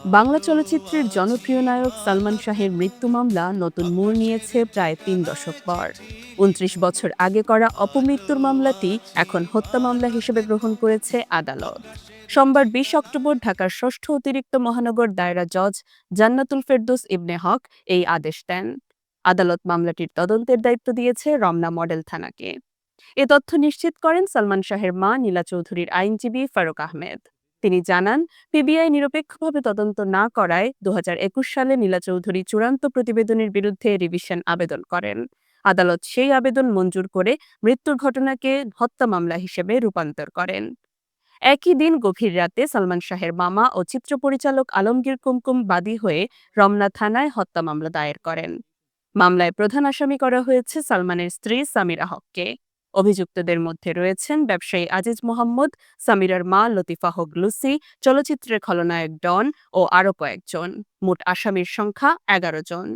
বাংলা চলচ্চিত্রের জনপ্রিয় নায়ক সালমান শাহের মৃত্যু মামলা নতুন মোড় নিয়েছে প্রায় তিন দশক পর। উনত্রিশ বছর আগে করা অপমৃত্যুর মামলাটি এখন হত্যা মামলা হিসেবে গ্রহণ করেছে আদালত। সোমবার বিশ অক্টোবর ঢাকার ষষ্ঠ অতিরিক্ত মহানগর দায়রা জজ জান্নাতুল ফেরদোস ইবনে হক এই আদেশ দেন। আদালত মামলাটির তদন্তের দায়িত্ব দিয়েছে রমনা মডেল থানাকে। এ তথ্য নিশ্চিত করেন সালমান শাহের মা নীলা চৌধুরীর আইনজীবী ফারুক আহমেদ। তিনি জানান, পিবিআই নিরপেক্ষভাবে তদন্ত না করায় দু সালে নীলা চৌধুরী চূড়ান্ত প্রতিবেদনের বিরুদ্ধে রিভিশন আবেদন করেন। আদালত সেই আবেদন মঞ্জুর করে মৃত্যুর ঘটনাকে হত্যা মামলা হিসেবে রূপান্তর করেন। একই দিন গভীর রাতে সালমান শাহের মামা ও চিত্র পরিচালক আলমগীর কুমকুম বাদী হয়ে রমনা থানায় হত্যা মামলা দায়ের করেন। মামলায় প্রধান আসামি করা হয়েছে সালমানের স্ত্রী সামিরা হককে। অভিযুক্তদের মধ্যে রয়েছেন ব্যবসায়ী আজিজ মোহাম্মদ, সামিরার মা লতিফা হক লুসি চলচ্চিত্রের খলনায়ক ডন ও আরও কয়েকজন। মোট আসামির সংখ্যা এগারো জন।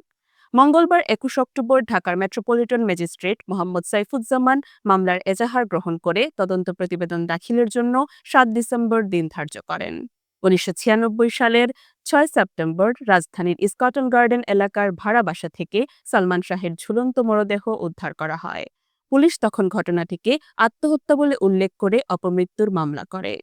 মঙ্গলবার একুশ অক্টোবর ঢাকার মেট্রোপলিটন ম্যাজিস্ট্রেট মোহাম্মদ সাইফুজ্জামান মামলার এজাহার গ্রহণ করে তদন্ত প্রতিবেদন দাখিলের জন্য সাত ডিসেম্বর দিন ধার্য করেন। উনিশশো ছিয়ানব্বই সালের ছয় সেপ্টেম্বর রাজধানীর স্কটন গার্ডেন এলাকার ভাড়া বাসা থেকে সালমান শাহের ঝুলন্ত মরদেহ উদ্ধার করা হয়। পুলিশ তখন ঘটনাটিকে আত্মহত্যা বলে উল্লেখ করে অপমৃত্যুর মামলা করে।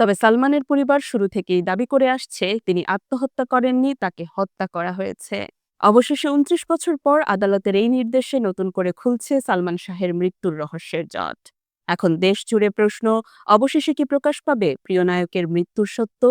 তবে সালমানের পরিবার শুরু থেকেই দাবি করে আসছে, তিনি আত্মহত্যা করেননি, তাকে হত্যা করা হয়েছে। অবশেষে উনত্রিশ বছর পর আদালতের এই নির্দেশে নতুন করে খুলছে সালমান শাহের মৃত্যুর রহস্যের জট। এখন দেশ জুড়ে প্রশ্ন, অবশেষে কি প্রকাশ পাবে? প্রিয় নায়কের মৃত্যুর সত্য?